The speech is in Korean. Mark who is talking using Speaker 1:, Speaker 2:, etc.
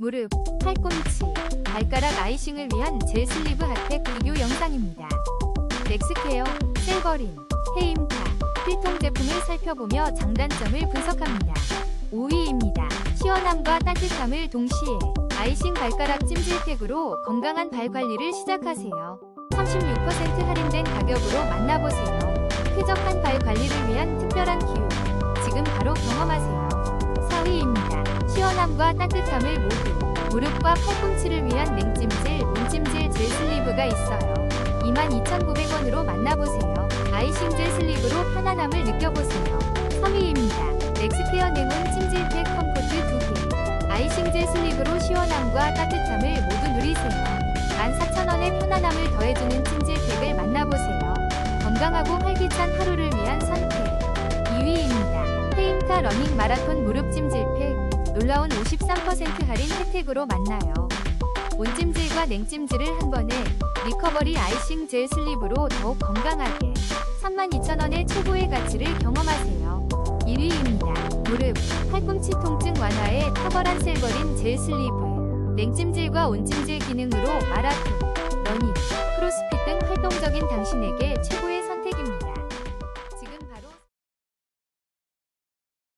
Speaker 1: 무릎, 팔꿈치, 발가락 아이싱을 위한 젤 슬리브 핫팩 비교 영상입니다. 넥스케어, 셀버린, 헤임타, 필통 제품을 살펴보며 장단점을 분석합니다. 5위입니다. 시원함과 따뜻함을 동시에 아이싱 발가락 찜질팩으로 건강한 발 관리를 시작하세요. 36% 할인된 가격으로 만나보세요. 쾌적한 발 관리를 위한 특별한 기회. 지금 바로 경험하세요. 4위입니다. 시원함과 따뜻함을 모두 무릎과 팔꿈치를 위한 냉찜질, 온찜질 젤 슬리브가 있어요. 22,900원으로 만나보세요. 아이싱 젤 슬리브로 편안함을 느껴보세요. 3위입니다. 넥스케어 냉온 찜질팩 컴포트 2개. 아이싱 젤 슬리브로 시원함과 따뜻함을 모두 누리세요. 14,000원의 편안함을 더해주는 찜질팩을 만나보세요. 건강하고 활기찬 하루를 위한 선택. 2위입니다. 페인타 러닝 마라톤 무릎 13% 할인 혜택으로 만나요. 온찜질과 냉찜질을 한 번에 리커버리 아이싱 젤 슬립으로 더욱 건강하게 32,000원의 최고의 가치를 경험하세요. 1위입니다. 무릎, 팔꿈치 통증 완화에 탁월한 셀버린 젤 슬립을 냉찜질과 온찜질 기능으로 마라톤, 러닝, 크로스핏 등 활동적인 당신에게 최고의